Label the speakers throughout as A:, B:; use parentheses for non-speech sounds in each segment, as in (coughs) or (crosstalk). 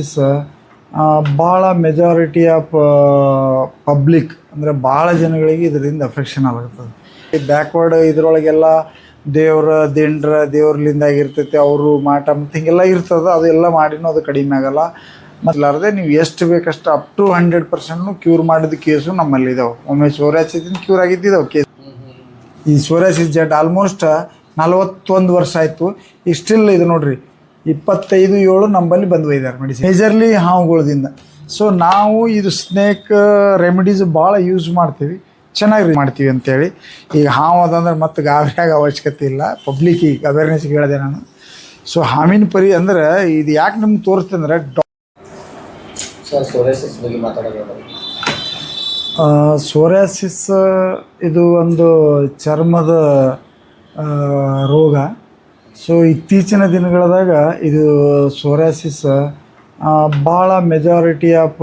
A: Is ಭಾಳ majority of public ಅಂದರೆ ಭಾಳ ಜನಗಳಿಗೆ ಇದರಿಂದ ಅಫೆಕ್ಷನ್ ಆಗುತ್ತದೆ. ಈ ಬ್ಯಾಕ್ವರ್ಡ್ ಇದರೊಳಗೆಲ್ಲ ದೇವ್ರ, ದಿಂಡ್ರ ದೇವ್ರಲಿಂದ ಆಗಿರ್ತೈತಿ ಅವರು ಮಾಟ ಮತ್ತು ಹಿಂಗೆಲ್ಲ ಇರ್ತದೆ, ಅದೆಲ್ಲ ಮಾಡಿನೂ ಅದು ಕಡಿಮೆ ಆಗಲ್ಲ. ಮತ್ತಲಾರದೆ ನೀವು ಎಷ್ಟು ಬೇಕಷ್ಟು ಅಪ್ ಟು ಹಂಡ್ರೆಡ್ ಪರ್ಸೆಂಟ್ನು ಕ್ಯೂರ್ ಮಾಡಿದ ಕೇಸು ನಮ್ಮಲ್ಲಿ ಇದಾವೆ ಒಮ್ಮೆ ಸೋರಿಯಾಸಿದಿಂದ ಕ್ಯೂರ್ ಆಗಿದ್ದಿದ್ದಾವೆ ಕೇಸ್ ಈ ಸೋರ್ಯಾಸಿಸ್ ಜಡ್ ಆಲ್ಮೋಸ್ಟ್ ನಲವತ್ತೊಂದು ವರ್ಷ ಆಯಿತು. ಈಗ ಸ್ಟಿಲ್ ಇದು ನೋಡ್ರಿ ಇಪ್ಪತ್ತೈದು ಏಳು ನಂಬಲ್ಲಿ ಬಂದು ಒಯ್ದಾರೆ ಮೆಡಿಸಿನ್ ಮೇಜರ್ಲಿ ಹಾವುಗಳದಿಂದ. ಸೊ ನಾವು ಇದು ಸ್ನೇಕ್ ರೆಮಿಡೀಸ್ ಭಾಳ ಯೂಸ್ ಮಾಡ್ತೀವಿ. ಚೆನ್ನಾಗಿ ಮಾಡ್ತೀವಿ ಅಂತೇಳಿ. ಈಗ ಹಾವು ಅದಂದ್ರೆ ಮತ್ತೆ ಗಾಬರಿಯಾಗ ಅವಶ್ಯಕತೆ ಇಲ್ಲ. ಪಬ್ಲಿಕ್ಕಿಗೆ ಅವೇರ್ನೆಸ್ ಹೇಳಿದೆ ನಾನು. ಸೊ ಹಾವಿನ ಪರಿ ಅಂದ್ರೆ ಇದು ಯಾಕೆ ನಮ್ಗೆ ತೋರಿಸ್ತಂದ್ರೆ ಡಾ
B: ಸೋರ್ಯಾಸಿಸ್ ಸೋರೆಸಿಸ್ ಬಗ್ಗೆ ಮಾತಾಡೋದು
A: ಸೋರಿಯಾಸಿಸ್ ಇದು ಒಂದು ಚರ್ಮದ ರೋಗ. ಸೊ ಇತ್ತೀಚಿನ ದಿನಗಳದಾಗ ಇದು ಸೋರಾಸಿಸ್ ಭಾಳ ಮೆಜಾರಿಟಿ ಆಫ್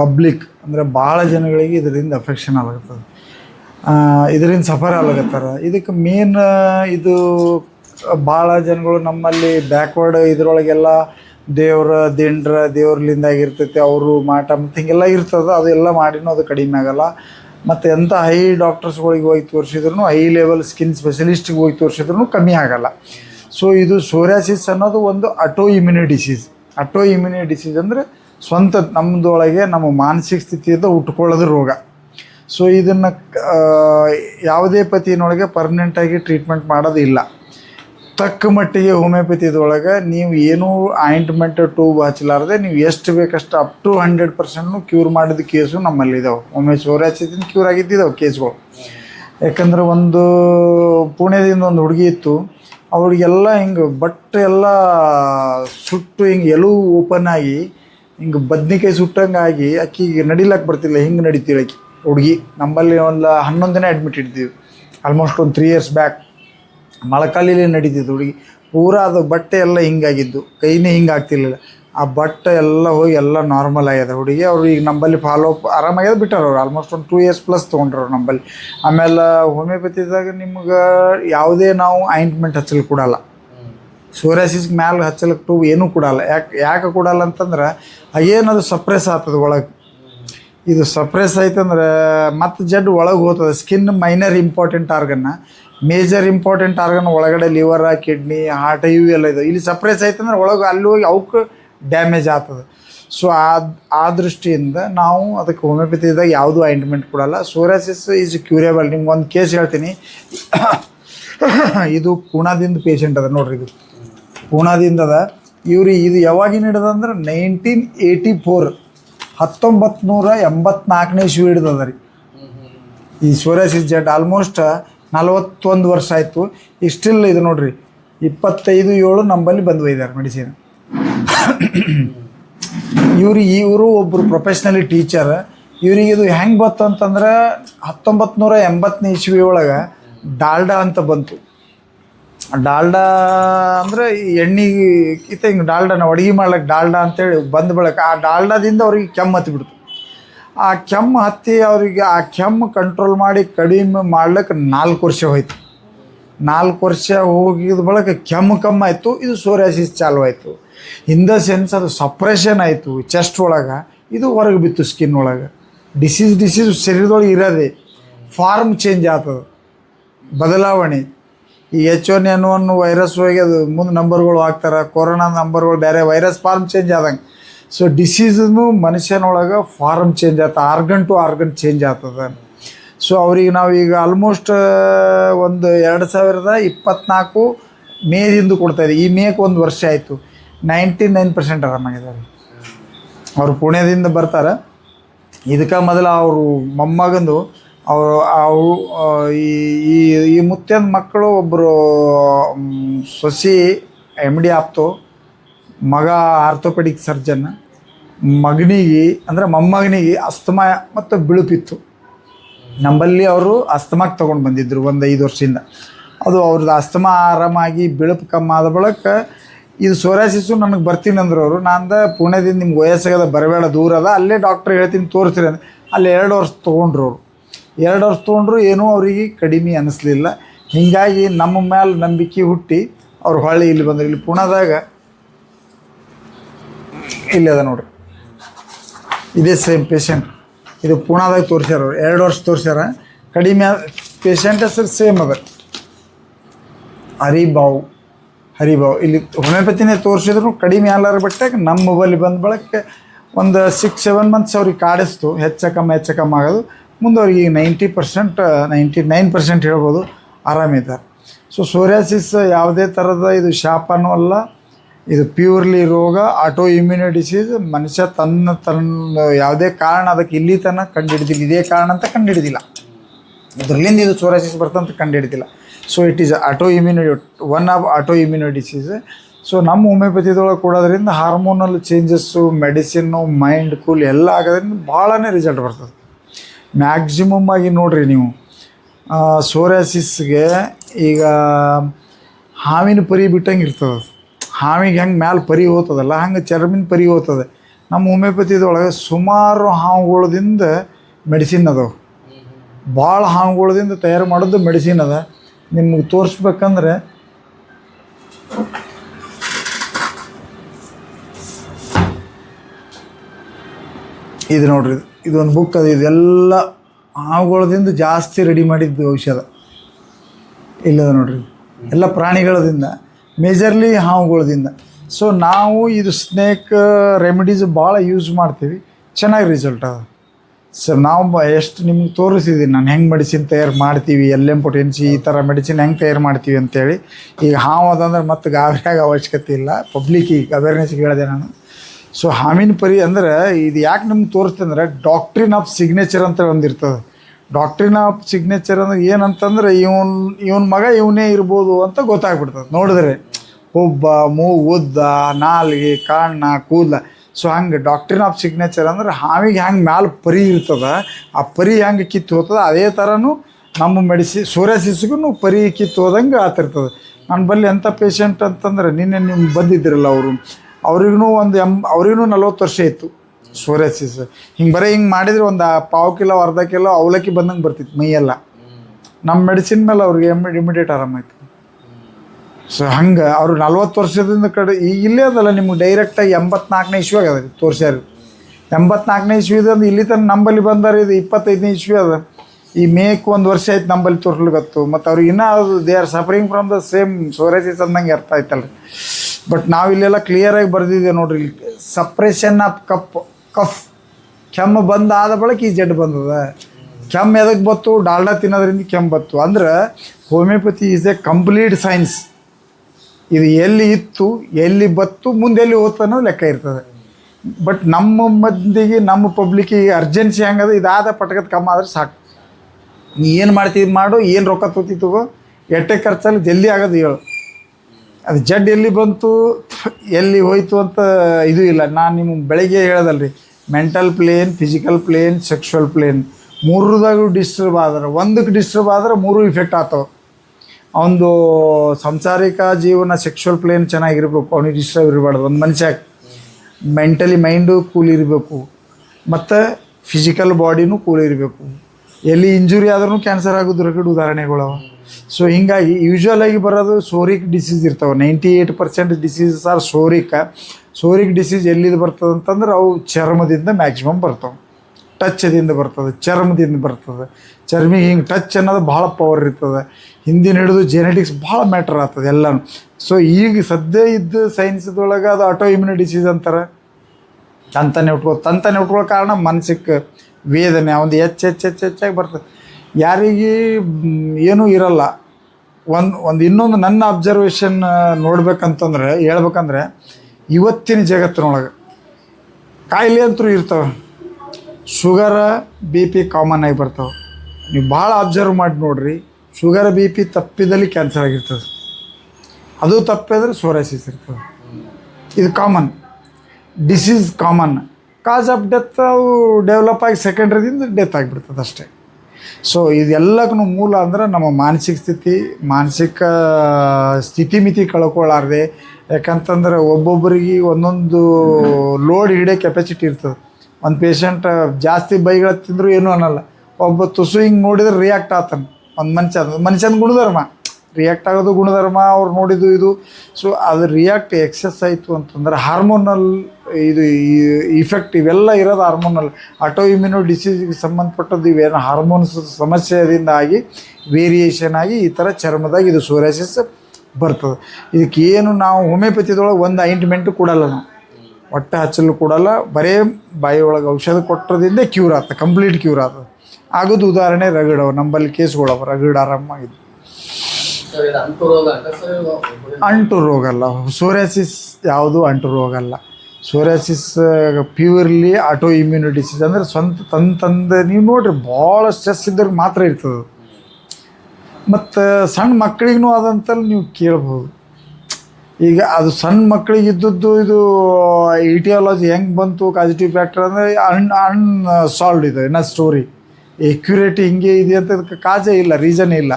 A: ಪಬ್ಲಿಕ್ ಅಂದರೆ ಭಾಳ ಜನಗಳಿಗೆ ಇದರಿಂದ ಅಫೆಕ್ಷನ್ ಆಗತ್ತದ ಇದರಿಂದ ಸಫರ್ ಆಗ್ಲತ್ತಾರ ಇದಕ್ಕೆ ಮೇನ್ ಇದು ಭಾಳ ಜನಗಳು ನಮ್ಮಲ್ಲಿ ಬ್ಯಾಕ್ವರ್ಡ್ ಇದರೊಳಗೆಲ್ಲ ದೇವ್ರ, ದಿಂಡ್ರ ದೇವ್ರಲಿಂದ ಆಗಿರ್ತೈತೆ, ಅವರು ಮಾಟ ಮತ್ತು ಹಿಂಗೆಲ್ಲ ಇರ್ತದೆ ಅದೆಲ್ಲ ಮಾಡಿನೂ ಅದು ಕಡಿಮೆ ಆಗಲ್ಲ. ಮತ್ತು ಎಂಥ ಹೈ ಡಾಕ್ಟರ್ಸ್ಗಳಿಗೆ ಹೋಗಿ ತೋರಿಸಿದ್ರು ಹೈ ಲೆವೆಲ್ ಸ್ಕಿನ್ ಸ್ಪೆಷಲಿಸ್ಟ್ಗೆ ಹೋಗಿ ತೋರಿಸಿದ್ರು ಕಮ್ಮಿ ಆಗಲ್ಲ. ಸೊ ಇದು ಸೋರಿಯಾಸಿಸ್ ಅನ್ನೋದು ಒಂದು auto immune disease auto immune disease ಅಂದರೆ ಸ್ವಂತ ನಮ್ಮದೊಳಗೆ ನಮ್ಮ ಮಾನಸಿಕ ಸ್ಥಿತಿಯಿಂದ ಉಟ್ಕೊಳ್ಳೋದು ರೋಗ. ಸೊ ಇದನ್ನು ಯಾವುದೇ ಪತಿನೊಳಗೆ ಪರ್ಮನೆಂಟಾಗಿ ಟ್ರೀಟ್ಮೆಂಟ್ ಮಾಡೋದು ಇಲ್ಲ ತಕ್ಕ ಮಟ್ಟಿಗೆ ಹೋಮಿಯೋಪತಿದೊಳಗೆ ನೀವು ಏನೂ ಆಯಿಂಟ್ಮೆಂಟ್ ಟೂಬ್ ಹಚ್ಚಲಾರದೆ ನೀವು ಎಷ್ಟು ಬೇಕಷ್ಟು ಅಪ್ ಟು ಹಂಡ್ರೆಡ್ ಪರ್ಸೆಂಟ್ನು ಕ್ಯೂರ್ ಮಾಡಿದ ಕೇಸು ನಮ್ಮಲ್ಲಿ ಇದಾವೆ ಒಮ್ಮೆ ಹಚ್ಚಿದ್ದೀನಿ ಕ್ಯೂರ್ ಆಗಿದ್ದಿದ್ದಾವೆ ಕೇಸ್ಗಳು ಯಾಕಂದ್ರೆ ಒಂದು ಪುಣೆದಿಂದ ಒಂದು ಹುಡುಗಿ ಇತ್ತು. ಅವಳಿಗೆಲ್ಲ ಹಿಂಗೆ ಬಟ್ಟೆ ಎಲ್ಲ ಸುಟ್ಟು ಹಿಂಗೆ ಎಲ್ಲೂ ಓಪನ್ ಆಗಿ ಹಿಂಗೆ ಬದ್ನಿಕಾಯಿ ಸುಟ್ಟಂಗೆ ಆಗಿ ಆಕಿಗೆ ನಡಿಲಕ್ಕೆ ಬರ್ತಿಲ್ಲ, ಹಿಂಗೆ ನಡಿತೀವಿ ಆಕಿ ಹುಡುಗಿ. ನಮ್ಮಲ್ಲಿ ಒಂದು ಹನ್ನೊಂದು ದಿನ ಅಡ್ಮಿಟ್ ಇಡ್ತೀವಿ. ಆಲ್ಮೋಸ್ಟ್ ಒಂದು ತ್ರೀ ಇಯರ್ಸ್ ಬ್ಯಾಕ್ ಮೊಳಕಾಲಿಲಿ ನಡೀತಿತ್ತು ಹುಡುಗಿ. ಪೂರ ಅದು ಬಟ್ಟೆ ಎಲ್ಲ ಹಿಂಗಾಗಿದ್ದು. ಕೈನೇ ಹಿಂಗಾಗ್ತಿರ್ಲಿಲ್ಲ. ಆ ಬಟ್ಟೆ ಎಲ್ಲ ಹೋಗಿ ಎಲ್ಲ ನಾರ್ಮಲ್ ಆಗ್ಯದ. ಹುಡುಗಿ ಅವರು ಈಗ ನಂಬಲ್ಲಿ ಫಾಲೋ ಅಪ್ ಆರಾಮಾಗ್ಯದ ಬಿಟ್ಟಾರ ಅವ್ರು. ಆಲ್ಮೋಸ್ಟ್ ಒಂದು ಟೂ ಇಯರ್ಸ್ ಪ್ಲಸ್ ತೊಗೊಂಡ್ರು ನಂಬಲ್ಲಿ. ಆಮೇಲೆ ಹೋಮಿಯೋಪತಿದಾಗ ನಿಮ್ಗೆ ಯಾವುದೇ ನಾವು ಆಯಿಂಟ್ಮೆಂಟ್ ಹಚ್ಚಲು ಕೊಡಲ್ಲ. ಸೋರಿಯಾಸಿಸ್ ಮ್ಯಾಲೆ ಹಚ್ಚಲಿಕ್ಕೆ ಟೂ ಏನೂ ಕೊಡಲ್ಲ. ಯಾಕೆ ಯಾಕೆ ಕೊಡಲ್ಲ ಅಂತಂದ್ರೆ ಏನದು ಸಪ್ರೆಸ್ ಆಗ್ತದೆ ಒಳಗೆ. ಇದು ಸಪ್ರೆಸ್ ಆಯ್ತಂದ್ರೆ ಮತ್ತೆ ಜಡ್ ಒಳಗೆ ಹೋಗ್ತದೆ. ಸ್ಕಿನ್ ಮೈನರ್ ಇಂಪಾರ್ಟೆಂಟ್ ಆರ್ಗನ್ನ ಮೇಜರ್ ಇಂಪಾರ್ಟೆಂಟ್ ಆರ್ಗನ್ ಒಳಗಡೆ ಲಿವರ್, ಕಿಡ್ನಿ, ಹಾರ್ಟ್ ಇವು ಎಲ್ಲ ಇದೆ ಇಲ್ಲಿ ಸಪ್ರೇಸ್ ಆಯ್ತಂದ್ರೆ ಒಳಗೆ ಅಲ್ಲಿ ಹೋಗಿ ಅವಕ್ಕೆ ಡ್ಯಾಮೇಜ್ ಆಗ್ತದೆ. ಸೊ ಆ ಆ ದೃಷ್ಟಿಯಿಂದ ನಾವು ಅದಕ್ಕೆ ಹೋಮಿಯೋಪತಿದಾಗ ಯಾವುದೂ ಆಯಿಂಟ್ಮೆಂಟ್ ಕೊಡಲ್ಲ. ಸೋರಾಸಿಸ್ ಈಸ್ ಕ್ಯೂರೇಬಲ್ ನಿಮ್ಗೆ ಒಂದು ಕೇಸ್ ಹೇಳ್ತೀನಿ. (coughs) ಇದು ಪೂನಾದಿಂದ ಪೇಷಂಟ್ ಅದ ನೋಡ್ರಿ ಇದು. ಪೂನಾದಿಂದ ಅದ. ಇವ್ರಿ ಇದು ಯಾವಾಗಿನ ಹಿಡ್ದಂದ್ರೆ ನೈನ್ಟೀನ್ ಏಯ್ಟಿ ಫೋರ್ ಹತ್ತೊಂಬತ್ತು ನೂರ ಎಂಬತ್ನಾಲ್ಕನೇ ಇಶ್ಯೂ ಹಿಡ್ದದ ರೀ. ಈ ಸೋರಾಸಿಸ್ ಜೆಟ್ ಆಲ್ಮೋಸ್ಟ್ ನಲವತ್ತೊಂದು ವರ್ಷ ಆಯಿತು. ಈಗ ಸ್ಟಿಲ್ ಇದು ನೋಡ್ರಿ. ಇಪ್ಪತ್ತೈದು, ಏಳು ನಂಬಲ್ಲಿ ಬಂದು ಒಯ್ದಾರೆ ಮೆಡಿಸಿನ್ ಇವ್ರು ಇವರು ಒಬ್ಬರು ಪ್ರೊಫೆಷ್ನಲಿ ಟೀಚರ್ ಇವ್ರಿಗೆ ಇದು ಹೆಂಗೆ ಬಂತು ಅಂತಂದ್ರೆ ಹತ್ತೊಂಬತ್ತು ನೂರ ಎಂಬತ್ತನೇ ಇಸ್ವಿ ಒಳಗೆ ಡಾಲ್ಡಾ ಅಂತ ಬಂತು. ಡಾಲ್ಡಾ ಅಂದರೆ ಎಣ್ಣೆ ಕಿತ್ತ ಹಿಂಗೆ ಡಾಲ್ಡಾನ ಅಡುಗೆ ಮಾಡ್ಲಿಕ್ಕೆ ಡಾಲ್ಡಾ ಅಂತೇಳಿ ಬಂದ ಬಳಕ ಆ ಡಾಲ್ಡಾದಿಂದ ಅವ್ರಿಗೆ ಕೆಮ್ಮು ಹತ್ತಿಬಿಡ್ತು ಆ ಕೆಮ್ಮು ಹತ್ತಿ ಅವರಿಗೆ ಆ ಕೆಮ್ಮು ಕಂಟ್ರೋಲ್ ಮಾಡಿ ಕಡಿಮೆ ಮಾಡ್ಲಿಕ್ಕೆ ನಾಲ್ಕು ವರ್ಷ ಹೋಯ್ತು. ನಾಲ್ಕು ವರ್ಷ ಹೋಗಿದ ಬಳಿಕ ಕೆಮ್ಮು ಕಮ್ಮಿ ಆಯಿತು, ಇದು ಸೋರಿಯಾಸಿಸ್ ಚಾಲು ಆಯಿತು. ಇನ್ ದ ಸೆನ್ಸ್ ಅದು ಸಪ್ರೆಷನ್ ಆಯಿತು ಚೆಸ್ಟ್ ಒಳಗೆ, ಇದು ಹೊರಗೆ ಬಿತ್ತು ಸ್ಕಿನ್ ಒಳಗೆ. ಡಿಸೀಸ್ ಡಿಸೀಸ್ ಶರೀರದೊಳಗೆ ಇರೋದೆ ಫಾರ್ಮ್ ಚೇಂಜ್ ಆಗ್ತದೆ ಬದಲಾವಣೆ. ಈ H one N one virus ಹೋಗಿ ಅದು ಮುಂದೆ ನಂಬರ್ಗಳು ಹಾಕ್ತಾರೆ, ಕೊರೋನಾ ನಂಬರ್ಗಳು ಬೇರೆ ವೈರಸ್ ಫಾರ್ಮ್ ಚೇಂಜ್ ಆದಂಗೆ. ಸೊ ಡಿಸೀಸನ್ನು ಮನುಷ್ಯನೊಳಗೆ ಫಾರ್ಮ್ ಚೇಂಜ್ ಆಗ್ತದೆ ಆರ್ಗನ್ ಟು ಆರ್ಗನ್ ಚೇಂಜ್ ಆಗ್ತದೆ ಸೊ ಅವ್ರಿಗೆ ಈಗ ಆಲ್ಮೋಸ್ಟ್ ಒಂದು ಎರಡು ಸಾವಿರದ ಇಪ್ಪತ್ನಾಲ್ಕು ಮೇದಿಂದ ಕೊಡ್ತಾಯಿದ್ದೆ ಈ ಮೇಕ್ ಒಂದು ವರ್ಷ ಆಯಿತು. ನೈಂಟಿ ನೈನ್ ಪರ್ಸೆಂಟ್ ಆರಾಮಾಗಿದ್ದಾರೆ. ಅವರು ಪುಣ್ಯದಿಂದ ಬರ್ತಾರೆ. ಇದಕ್ಕೆ ಮೊದಲು ಅವರು ಮೊಮ್ಮಗಂದು, ಅವರು ಅವು ಈ ಈ ಈ ಮಕ್ಕಳು ಒಬ್ಬರು ಸೊಸಿ ಎಂ ಡಿ ಆಪ್ತು. ಮಗ ಆರ್ಥೋಪೆಡಿಕ್ ಸರ್ಜನ್, ಮಗನಿಗೆ, ಅಂದರೆ ಮೊಮ್ಮಗನಿಗೆ ಅಸ್ತಮ ಮತ್ತು ಬಿಳುಪಿತ್ತು. ನಂಬಲ್ಲಿ ಅವರು ಅಸ್ತಮಾಗೆ ತೊಗೊಂಡು ಬಂದಿದ್ದರು ಒಂದು ಐದು ವರ್ಷದಿಂದ. ಅದು ಅವ್ರದ್ದು ಅಸ್ತಮ ಆರಾಮಾಗಿ, ಬಿಳುಪು ಕಮ್ಮಿ ಆದ ಬಳಿಕ ಇದು ಸೋರಾಸಿಸು ನನಗೆ ಬರ್ತೀನಿ ಅಂದರು ಅವರು. ನಾನು ಪುಣೆದಿಂದ ನಿಮ್ಗೆ ವಯಸ್ಸಾಗದ, ಬರಬೇಡ, ದೂರ ಅದ. ಅಲ್ಲೇ ಡಾಕ್ಟ್ರ್ ಹೇಳ್ತೀನಿ, ತೋರಿಸ್ರಿ ಅಂದ್ರೆ ಅಲ್ಲಿ ಎರಡು ವರ್ಷ ತೊಗೊಂಡ್ರು ಅವರು. ಎರಡು ವರ್ಷ ತೊಗೊಂಡ್ರು ಏನೂ ಅವರಿಗೆ ಕಡಿಮೆ ಅನ್ನಿಸ್ಲಿಲ್ಲ ಹೀಗಾಗಿ ನಮ್ಮ ಮೇಲೆ ನಂಬಿಕೆ ಹುಟ್ಟಿ ಅವ್ರು ಹೊಳ್ಳಿ ಇಲ್ಲಿ ಬಂದರು. ಇಲ್ಲಿ ಪುಣೆದಾಗ ಇಲ್ಲಿ ಅದ ನೋಡ್ರಿ. ಇದೇ ಸೇಮ್ ಪೇಷಂಟ್ ಇದು ಪೂನಾದಾಗ ತೋರಿಸ್ಯಾರ ಅವ್ರು. ಎರಡು ವರ್ಷ ತೋರಿಸ್ಯಾರ. ಕಡಿಮೆ ಪೇಷಂಟ್ ಹೆಸರು ಸೇಮ್ ಅದ. ಹರಿಬಾವು. ಹರಿಬಾವು. ಇಲ್ಲಿ ಹೋಮಿಯೋಪತಿನೇ ತೋರಿಸಿದ್ರು ಕಡಿಮೆ ಆಲಾರ ಬಟ್ಟೆ ನಮ್ಮ ಮೊಬೈಲ್ ಬಂದ ಬಳಕೆ ಒಂದು ಸಿಕ್ಸ್ ಸೆವೆನ್ ಮಂತ್ಸ್ ಅವ್ರಿಗೆ ಕಾಡಿಸ್ತು. ಹೆಚ್ಚು ಕಮ್ಮಿ ಹೆಚ್ಚು ಕಮ್ಮಿ ಆಗೋದು. ಮುಂದೆ ಅವ್ರಿಗೆ ಈಗ ninety percent ninety nine percent ಹೇಳ್ಬೋದು ಆರಾಮಿದ್ದಾರೆ ಸೊ ಸೋರಿಯಾಸಿಸ್ ಯಾವುದೇ ಥರದ ಇದು ಶಾಪನೂ ಅಲ್ಲ. ಇದು ಪ್ಯೂರ್ಲಿ ರೋಗ ಆಟೋ ಇಮ್ಯುನಿ ಡಿಸೀಸ್ ಮನುಷ್ಯ ತನ್ನ ತನ್ನ ಯಾವುದೇ ಕಾರಣ ಅದಕ್ಕೆ ಇಲ್ಲಿ ತನಕ ಕಂಡುಹಿಡಿದಿಲ್ಲ. ಇದೇ ಕಾರಣ ಅಂತ ಕಂಡುಹಿಡಿದಿಲ್ಲ. ಇದರಲ್ಲಿಂದ ಇದು ಸೋರಾಸಿಸ್ ಬರ್ತಂತ ಕಂಡುಹಿಡಿದಿಲ್ಲ. So it is auto immune one of auto immune disease so ನಮ್ಮ ಹೋಮಿಯೋಪತಿದೊಳಗೆ ಕೊಡೋದ್ರಿಂದ hormonal changes medicine mind cool ಎಲ್ಲ ಆಗೋದ್ರಿಂದ ಭಾಳನೇ ರಿಸಲ್ಟ್ ಬರ್ತದೆ. ಮ್ಯಾಕ್ಸಿಮಮ್ ಆಗಿ ನೋಡಿರಿ ನೀವು. ಸೋರಾಸಿಸ್ಗೆ ಈಗ ಹಾವಿನ ಪರಿ ಬಿಟ್ಟಂಗೆ ಇರ್ತದೆ. ಹಾವಿಗೆ ಹೆಂಗೆ ಮ್ಯಾಲೆ ಪರಿ ಹೋಗ್ತದಲ್ಲ ಹಂಗೆ ಚರ್ಮಿನ ಪರಿ ಹೋಗ್ತದೆ ನಮ್ಮ ಹೋಮಿಯೋಪತಿದೊಳಗೆ ಸುಮಾರು ಹಾವುಗಳದಿಂದ ಮೆಡಿಸಿನ್ ಅದಾವೆ ಭಾಳ ಹಾವುಗಳದಿಂದ ತಯಾರು ಮಾಡೋದು ಮೆಡಿಸಿನ್ ಅದ ನಿಮ್ಗೆ ತೋರಿಸ್ಬೇಕಂದ್ರೆ ಇದು ನೋಡ್ರಿ, ಇದು. ಇದೊಂದು ಬುಕ್ ಅದು, ಇದೆಲ್ಲ ಹಾವುಗಳದಿಂದ ಜಾಸ್ತಿ ರೆಡಿ ಮಾಡಿದ್ದು ಔಷಧ ಇಲ್ಲದ ನೋಡ್ರಿ. ಎಲ್ಲ ಪ್ರಾಣಿಗಳದಿಂದ ಮೇಜರ್ಲಿ ಹಾವುಗಳದಿಂದ. ಸೊ ನಾವು ಇದು ಸ್ನೇಕ್ ರೆಮಿಡೀಸ್ ಭಾಳ ಯೂಸ್ ಮಾಡ್ತೀವಿ. ಚೆನ್ನಾಗಿ ರಿಸಲ್ಟ್ ಅದು. ಸರ್ ನಾವು ಎಷ್ಟು ನಿಮ್ಗೆ ತೋರಿಸಿದ್ದೀನಿ ನಾನು. ಹೆಂಗೆ ಮೆಡಿಸಿನ್ ತಯಾರು ಮಾಡ್ತೀವಿ, ಎಲ್ ಎಂ ಪೊಟೆನ್ಸಿ ಈ ಥರ ಮೆಡಿಸಿನ್ ಹೆಂಗೆ ತಯಾರು ಮಾಡ್ತೀವಿ ಅಂತೇಳಿ. ಈಗ ಹಾವು ಅದಂದ್ರೆ ಮತ್ತೆ ಗಾಬರಿಯಾಗ ಅವಶ್ಯಕತೆ ಇಲ್ಲ. ಪಬ್ಲಿಕ್ಕಿಗೆ ಅವೇರ್ನೆಸ್ಗೆ ಹೇಳಿದೆ ನಾನು. ಸೊ ಹಾವಿನ ಪರಿ ಅಂದ್ರೆ ಇದು ಯಾಕೆ ನಿಮ್ಗೆ ತೋರಿಸ್ತಂದ್ರೆ ಡಾಕ್ಟ್ರಿನ್ ಆಫ್ ಸಿಗ್ನೇಚರ್ ಅಂತ ಒಂದಿರ್ತದೆ ಡಾಕ್ಟ್ರಿನ್ ಆಫ್ ಸಿಗ್ನೇಚರ್ ಅಂದ್ರೆ ಏನಂತಂದ್ರೆ ಇವನ್ ಇವನ್ ಮಗ ಇವನೇ ಇರ್ಬೋದು ಅಂತ ಗೊತ್ತಾಗ್ಬಿಡ್ತದೆ. ನೋಡಿದ್ರೆ ಹುಬ್ಬ ಮೂಗು ಉದ್ದ, ನಾಲ್ಗೆ ಕಣ್ಣ ಕೂದಲ. ಸೊ ಹಂಗೆ ಡಾಕ್ಟ್ರಿನ್ ಆಫ್ ಸಿಗ್ನೇಚರ್ ಅಂದ್ರೆ ಹಾವಿಗೆ ಹೆಂಗೆ ಮ್ಯಾಲೆ ಪರಿ ಇರ್ತದೆ, ಆ ಪರಿ ಹೆಂಗೆ ಕಿತ್ತು ಹೋಗ್ತದೆ, ಅದೇ ಥರನೂ ನಮ್ಮ ಮೆಡಿಸಿ ಸೋರಿಯಾಸಿಸ್ಗೂ ಪರಿ ಕಿತ್ತು ಹೋದಂಗೆ ಆತಿರ್ತದೆ. ನನ್ನ ಬಲ್ಲಿ ಎಂಥ ಪೇಷಂಟ್ ಅಂತಂದ್ರೆ ನಿನ್ನೆ ನಿಮ್ಗೆ ಬಂದಿದ್ದಿರಲ್ಲ ಅವರು ಅವ್ರಿಗೂ ಒಂದು ಎಂ ಅವ್ರಿಗೂ ನಲ್ವತ್ತು ವರ್ಷ ಇತ್ತು. ಸೋರಿಯಾಸಿಸ್ ಹಿಂಗೆ ಬರೀ ಹಿಂಗೆ ಮಾಡಿದ್ರೆ ಒಂದು ಪಾವು ಕಿಲೋ, ಅರ್ಧ ಕಿಲೋ ಅವಲಕ್ಕಿ ಬಂದಂಗೆ ಬರ್ತಿತ್ತು ಮೈಯೆಲ್ಲ. ನಮ್ಮ ಮೆಡಿಸಿನ್ ಮೇಲೆ ಅವ್ರಿಗೆ ಎಂ ಇಮಿಡಿಯೇಟ್ ಆರಾಮಾಯ್ತು ಸೊ ಹಂಗೆ ಅವರು ನಲ್ವತ್ತು ವರ್ಷದಿಂದ ಕಡೆ ಈಗ ಇಲ್ಲೇ ಅದಲ್ಲ, ನಿಮ್ಗೆ ಡೈರೆಕ್ಟಾಗಿ ಎಂಬತ್ನಾಲ್ಕನೇ ಇಶ್ವಿ ಅದ ತೋರ್ಸ್ಯಾರ. ಎಂಬತ್ನಾಲ್ಕನೇ ಇಸ್ವಿದಂದು ಇಲ್ಲಿ ತನಕ ನಂಬಲ್ಲಿ ಬಂದಾರ, ಇದು ಇಪ್ಪತ್ತೈದನೇ ಇಶ್ವಿ ಅದ. ಈ ಮೇಕ್ ಒಂದು ವರ್ಷ ಆಯ್ತು ನಂಬಲ್ಲಿ ತೋರ್ಸ್ಲಿಕತ್ತು. ಮತ್ತು ಅವ್ರಿಗೆ ಇನ್ನೂ ಅದು they are suffering from the same psoriasis ಅಂದಂಗೆ ಅರ್ಥ ಆಯ್ತಲ್ಲ ಬಟ್ ನಾವು ಇಲ್ಲೆಲ್ಲ ಕ್ಲಿಯರಾಗಿ ಬರೆದಿದ್ದೇವೆ ನೋಡ್ರಿ ಸಪ್ರೆಷನ್ ಆಫ್ ಕಪ್ ಕಫ್. ಕೆಮ್ಮು ಬಂದಾದ ಬಳಿಕ ಈ ಜಡ್ ಬಂದದ. ಕೆಮ್ಮು ಎದಕ್ಕೆ ಬತ್ತು? ಡಾಲ್ಡಾ ತಿನ್ನೋದ್ರಿಂದ ಕೆಮ್ಮು ಬತ್ತು. ಅಂದ್ರೆ homeopathy is a complete science ಇದು ಎಲ್ಲಿ ಇತ್ತು, ಎಲ್ಲಿ ಬತ್ತು, ಮುಂದೆ ಎಲ್ಲಿ ಹೋಗ್ತು ಅನ್ನೋದು ಲೆಕ್ಕ ಇರ್ತದೆ. ಬಟ್ ನಮ್ಮ ಮಂದಿಗೆ, ನಮ್ಮ ಪಬ್ಲಿಕ್ಕಿಗೆ ಅರ್ಜೆನ್ಸಿ ಹೆಂಗದ? ಇದಾದ ಪಟಕದ ಕಮ್ಮ ಆದ್ರೆ ಸಾಕು. ನೀ ಏನು ಮಾಡ್ತೀವಿ ಮಾಡು, ಏನು ರೊಕ್ಕ ತೂತಿ ತಗೋ? ಎಟ್ಟೆ ಖರ್ಚಲ್ಲಿ ಜಲ್ದಿ ಆಗೋದು ಹೇಳು. ಅದು ಜಡ್ ಎಲ್ಲಿ ಬಂತು, ಎಲ್ಲಿ ಹೋಯ್ತು ಅಂತ ಇದು ಇಲ್ಲ. ನಾನು ನಿಮ್ಗೆ ಬೆಳಗ್ಗೆ ಹೇಳೋದಲ್ರಿ mental plane physical plane sexual plane ಮೂರದಾಗೂ disturb ಆದ್ರೆ, ಒಂದಕ್ಕೆ ಡಿಸ್ಟರ್ಬ್ ಆದ್ರೆ ಮೂರು ಇಫೆಕ್ಟ್ ಆಗ್ತವೆ. ಅವನದು ಸಂಸಾರಿಕ ಜೀವನ ಸೆಕ್ಷುವಲ್ ಪ್ಲೇನ್ ಚೆನ್ನಾಗಿರ್ಬೇಕು, ಅವನಿಗೆ ಡಿಸ್ಟರ್ಬ್ ಇರಬಾರ್ದು, ಒಂದು ಮನುಷ್ಯ ಮೆಂಟಲಿ ಮೈಂಡು ಕೂಲ್ ಇರಬೇಕು, ಮತ್ತು ಫಿಸಿಕಲ್ ಬಾಡಿನೂ ಕೂಲ್ ಇರಬೇಕು. ಎಲ್ಲಿ ಇಂಜುರಿ ಆದ್ರೂ ಕ್ಯಾನ್ಸರ್ ಆಗೋದ್ರ ಕಡೆ ಉದಾಹರಣೆಗಳವ. ಸೊ ಹಿಂಗಾಗಿ ಯೂಶ್ವಲ್ ಆಗಿ ಬರೋದು ಸೋರಿಕ್ ಡಿಸೀಸ್ ಇರ್ತಾವೆ. Ninety eight percent diseases are psoric. Psoric disease ಎಲ್ಲಿದು ಬರ್ತದೆ ಅಂತಂದ್ರೆ ಅವು ಚರ್ಮದಿಂದ ಮ್ಯಾಕ್ಸಿಮಮ್ ಬರ್ತಾವೆ. ಟಚ್ದಿಂದ ಬರ್ತದೆ, ಚರ್ಮದಿಂದ ಬರ್ತದೆ. ಚರ್ಮಿಗೆ ಹಿಂಗೆ ಟಚ್ ಅನ್ನೋದು ಭಾಳ ಪವರ್ ಇರ್ತದೆ. ಹಿಂದಿನ ಹಿಡಿದು ಜೆನೆಟಿಕ್ಸ್ ಭಾಳ ಮ್ಯಾಟ್ರ್ ಆಗ್ತದೆ ಎಲ್ಲನೂ. ಸೊ ಈಗ ಸದ್ಯ ಇದ್ದ ಸೈನ್ಸ್ದೊಳಗೆ ಅದು ಆಟೋ ಇಮ್ಯುನಿ ಡಿಸೀಸ್ ಅಂತಾರೆ. ತಂತಾನೆ ಉಟ್ಕೋ ತಂತಾನೆ ಉಟ್ಕೊಳ್ಳೋ ಕಾರಣ ಮನಸ್ಸಿಗೆ ವೇದನೆ ಒಂದು ಹೆಚ್ಚು ಹೆಚ್ಚು ಹೆಚ್ಚು ಹೆಚ್ಚಾಗಿ ಬರ್ತದೆ. ಯಾರಿಗೆ ಏನೂ ಇರಲ್ಲ. ಒಂದು ಒಂದು ಇನ್ನೊಂದು ನನ್ನ ಅಬ್ಸರ್ವೇಷನ್ ನೋಡ್ಬೇಕಂತಂದ್ರೆ, ಹೇಳ್ಬೇಕಂದ್ರೆ, ಇವತ್ತಿನ ಜಗತ್ತಿನೊಳಗೆ, ಕಾಯಿಲೆ ಅಂತೂ ಇರ್ತವೆ. ಶುಗರ ಬಿ ಪಿ ಕಾಮನ್ ಆಗಿ ಬರ್ತಾವೆ. ನೀವು ಭಾಳ ಅಬ್ಸರ್ವ್ ಮಾಡಿ ನೋಡ್ರಿ, ಶುಗರ್ ಬಿ ಪಿ ತಪ್ಪಿದಲ್ಲಿ ಕ್ಯಾನ್ಸರ್ ಆಗಿರ್ತದೆ. ಅದು ತಪ್ಪಿದ್ರೆ ಸೋರೈಸಿಸ್ ಇರ್ತದೆ. ಇದು common disease common cause of death ಅವು ಡೆವಲಪ್ ಆಗಿ ಸೆಕೆಂಡ್ರಿದಿಂದ ಡೆತ್ ಆಗಿಬಿಡ್ತದೆ ಅಷ್ಟೇ. ಸೊ ಇದೆಲ್ಲಕ್ಕೂ ಮೂಲ ಅಂದ್ರೆ ನಮ್ಮ ಮಾನಸಿಕ ಸ್ಥಿತಿ, ಮಾನಸಿಕ ಸ್ಥಿತಿಮಿತಿ ಕಳ್ಕೊಳ್ಳಾರ್ದೆ. ಯಾಕಂತಂದ್ರೆ ಒಬ್ಬೊಬ್ಬರಿಗೆ ಒಂದೊಂದು ಲೋಡ್ ಹಿಡಿಯೋ ಕೆಪಾಸಿಟಿ ಇರ್ತದೆ. ಒಂದು ಪೇಷಂಟ್ ಜಾಸ್ತಿ ಬೈಗಳ ತಿಂದರೂ ಏನೂ ಅನ್ನಲ್ಲ. ಒಬ್ಬ ತುಸು ಹಿಂಗೆ ನೋಡಿದ್ರೆ ರಿಯಾಕ್ಟ್ ಆತನ ಒಂದು ಮನುಷ್ಯ, ಮನುಷ್ಯನ ಗುಣಧರ್ಮ. ರಿಯಾಕ್ಟ್ ಆಗೋದು ಗುಣಧರ್ಮ ಅವ್ರು ನೋಡಿದ್ದು ಇದು. ಸೊ ಅದು ರಿಯಾಕ್ಟ್ ಎಕ್ಸೆಸ್ ಆಯಿತು ಅಂತಂದ್ರೆ ಹಾರ್ಮೋನಲ್ ಇದು ಇಫೆಕ್ಟ್ ಇವೆಲ್ಲ ಇರೋದು ಹಾರ್ಮೋನಲ್ ಆಟೋ ಇಮ್ಯುನೋ ಡಿಸೀಸ್ಗೆ ಸಂಬಂಧಪಟ್ಟದ್ದು ಇವೇನು ಹಾರ್ಮೋನ್ಸ್ ಸಮಸ್ಯೆಯಿಂದ ಆಗಿ ವೇರಿಯೇಷನ್ ಆಗಿ ಈ ಥರ ಚರ್ಮದಾಗ ಇದು ಸೋರಾಸಿಸ್ ಬರ್ತದೆ. ಇದಕ್ಕೆ ಏನು ನಾವು ಹೋಮಿಯೋಪತಿದೊಳಗೆ ಒಂದು ಐಂಟ್ಮೆಂಟು ಕೊಡಲ್ಲ ನಾವು. ಹೊಟ್ಟೆ ಹಚ್ಚಲು ಕೊಡಲ್ಲ, ಬರೇ ಬಾಯಿ ಒಳಗೆ ಔಷಧ ಕೊಟ್ಟರದಿಂದ ಕ್ಯೂರ್ ಆಗ್ತದೆ ಕಂಪ್ಲೀಟ್ ಕ್ಯೂರ್ ಆಗ್ತದೆ. ಆಗೋದು ಉದಾಹರಣೆ ರಗಡವು ನಂಬಲ್ಲಿ ಕೇಸ್ಗಳವ ರಗಡ್ ಆರಾಮಾಗಿದೆ
B: ಅಂಟು ರೋಗ ಅಂತ
A: ಅಲ್ಲ. ಸೋರಿಯಾಸಿಸ್ ಯಾವುದು ಅಂಟು ರೋಗ ಅಲ್ಲ. Psoriasis purely auto immune disease ಅಂದರೆ ಸ್ವಂತ ತಂದು ತಂದು, ನೀವು ನೋಡ್ರಿ, ಭಾಳ ಸ್ಟ್ರೆಸ್ ಇದ್ದವ್ರಿಗೆ ಮಾತ್ರ ಇರ್ತದೆ ಮತ್ತು, ಸಣ್ಣ ಮಕ್ಕಳಿಗೂ ಅದಂತಲ್ಲಿ ನೀವು ಕೇಳ್ಬೋದು. ಈಗ ಅದು ಸಣ್ಣ ಮಕ್ಕಳಿಗೆ ಇದ್ದದ್ದು ಇದು ಇಟಿಯಾಲಜಿ ಹೆಂಗೆ ಬಂತು ಕಾಸಿಟಿವ್ ಫ್ಯಾಕ್ಟರ್ ಅಂದರೆ ಅನ್ ಅನ್ ಇದೆ, ಇನ್ನ ಸ್ಟೋರಿ ಎಕ್ಯುರೇಟಿ ಹಿಂಗೆ ಇದೆ ಅಂತ ಕಾಜೇ ಇಲ್ಲ ರೀಸನ್ ಇಲ್ಲ.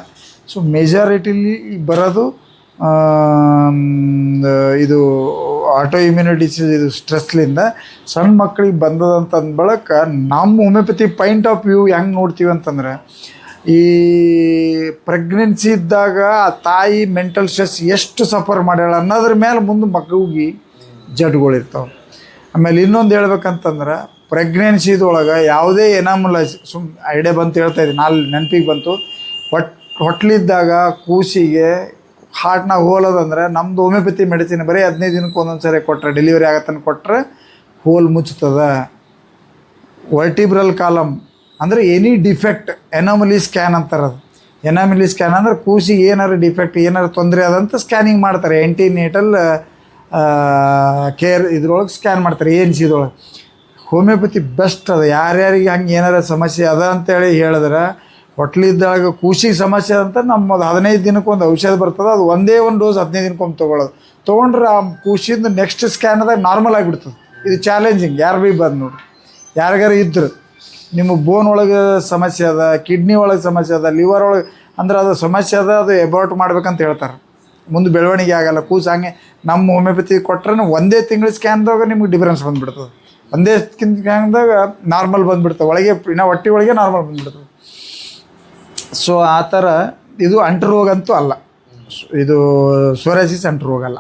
A: ಸೊ ಮೆಜಾರಿಟಿಲಿ ಬರೋದು ಇದು ಆಟೋ ಇಮ್ಯುನಿ ಇದು ಸ್ಟ್ರೆಸ್ಲಿಂದ ಸಣ್ಣ ಮಕ್ಕಳಿಗೆ ಬಂದದಂತಂದ ಬಳಕ ನಮ್ಮ ಹೋಮಿಯೋಪತಿ ಪಾಯಿಂಟ್ ಆಫ್ ವ್ಯೂ ಹೆಂಗೆ ನೋಡ್ತೀವಿ ಅಂತಂದ್ರೆ, ಈ ಪ್ರೆಗ್ನೆನ್ಸಿ ಇದ್ದಾಗ ಆ ತಾಯಿ ಮೆಂಟಲ್ ಸ್ಟ್ರೆಸ್ ಎಷ್ಟು ಸಫರ್ ಮಾಡ್ಯಾಳ ಅನ್ನೋದ್ರ ಮೇಲೆ ಮುಂದೆ ಮಗುಗಿ ಜಡ್ಗಳಿರ್ತಾವೆ ಆಮೇಲೆ ಇನ್ನೊಂದು ಹೇಳ್ಬೇಕಂತಂದ್ರೆ ಪ್ರೆಗ್ನೆನ್ಸಿದೊಳಗೆ ಯಾವುದೇ ಎನಾಮುಲೈಸ್ ಸುಮ್ ಐಡಿಯಾ ಬಂತು ಹೇಳ್ತಾ ಇದ್ದೀನಿ ನಾಲ್ ನೆನಪಿಗೆ ಬಂತು ಹೊಟ್ ಹೊಟ್ಲಿದ್ದಾಗ ಕೂಸಿಗೆ ಹಾರ್ಟ್ನಾಗ ಹೋಲೋದಂದ್ರೆ ನಮ್ದು ಹೋಮಿಯೋಪತಿ ಮೆಡಿಸಿನ್ ಬರೀ ಹದಿನೈದು ದಿನಕ್ಕೆ ಒಂದೊಂದು ಸರಿ ಕೊಟ್ಟರೆ ಡೆಲಿವರಿ ಆಗತ್ತನ್ನು ಕೊಟ್ಟರೆ ಹೋಲ್ ಮುಚ್ಚುತ್ತದೆ. ವರ್ಟಿಬ್ರಲ್ ಕಾಲಮ್ ಅಂದರೆ ಎನಿ ಡಿಫೆಕ್ಟ್ ಎನಾಮಲಿ ಸ್ಕ್ಯಾನ್ ಅಂತಾರೆ ಅದು. ಎನಾಮಿಲಿ ಸ್ಕ್ಯಾನ್ ಅಂದ್ರೆ ಕೂಸಿಗೆ ಏನಾದ್ರು ಡಿಫೆಕ್ಟ್ ಏನಾರು ತೊಂದರೆ ಅದಂತ ಸ್ಕ್ಯಾನಿಂಗ್ ಮಾಡ್ತಾರೆ. ಎಂಟಿನೇಟಲ್ ಕೇರ್ ಇದ್ರೊಳಗೆ ಸ್ಕ್ಯಾನ್ ಮಾಡ್ತಾರೆ ಏನು ಇದ್ರೊಳಗೆ ಹೋಮಿಯೋಪತಿ ಬೆಸ್ಟ್ ಅದ. ಯಾರ್ಯಾರಿಗೆ ಹಂಗೆ ಏನಾರ ಸಮಸ್ಯೆ ಅದ ಅಂತೇಳಿ ಹೇಳಿದ್ರೆ ಹೊಟ್ಲಿದ್ದಾಗ ಕೂಸಿಗೆ ಸಮಸ್ಯೆ ಅಂತ ನಮ್ಮದು ಹದಿನೈದು ದಿನಕ್ಕೊಂದು ಔಷಧ ಬರ್ತದೆ. ಅದು ಒಂದೇ ಒಂದು ಡೋಸ್ ಹದಿನೈದು ದಿನಕ್ಕೊಮ್ಮೆ ತೊಗೊಳ್ಳೋದು. ತೊಗೊಂಡ್ರೆ ಆ ಕೂಸಿಂದ ನೆಕ್ಸ್ಟ್ ಸ್ಕ್ಯಾನ್ದಾಗ ನಾರ್ಮಲ್ ಆಗಿಬಿಡ್ತದೆ. ಇದು ಚಾಲೆಂಜಿಂಗ್ ಯಾರು ಭೀ ಬಂದು ನೋಡಿ. ಯಾರಿಗಾರು ಇದ್ರೆ ನಿಮ್ಮ ಬೋನ್ ಒಳಗೆ ಸಮಸ್ಯೆ ಅದ ಕಿಡ್ನಿ ಒಳಗೆ ಸಮಸ್ಯೆ ಅದ ಲಿವರ್ ಒಳಗೆ ಅಂದ್ರೆ ಅದು ಸಮಸ್ಯೆ ಅದ, ಅದು ಎಬೌಟ್ ಮಾಡ್ಬೇಕಂತ ಹೇಳ್ತಾರೆ. ಮುಂದೆ ಬೆಳವಣಿಗೆ ಆಗಲ್ಲ, ಕೂಸು ಹಂಗೆ ನಮ್ಮ ಹೋಮಿಯೋಪತಿ ಕೊಟ್ರೆ ಒಂದೇ ತಿಂಗಳ ಸ್ಕ್ಯಾನ್ದಾಗ ನಿಮ್ಗೆ ಡಿಫ್ರೆನ್ಸ್ ಬಂದ್ಬಿಡ್ತದೆ. ಒಂದೇ ಸ್ಕ್ಯಾನ್ದಾಗ ನಾರ್ಮಲ್ ಬಂದ್ಬಿಡ್ತದೆ. ಒಳಗೆ ಇನ್ನು ಹೊಟ್ಟೆ ಒಳಗೆ ನಾರ್ಮಲ್ ಬಂದ್ಬಿಡ್ತದೆ. ಸೊ ಆ ಥರ ಇದು ಅಂಟು ರೋಗ ಅಂತೂ ಅಲ್ಲ. ಇದು ಸೋರಾಸಿಸ್ ಅಂಟು ರೋಗ ಅಲ್ಲ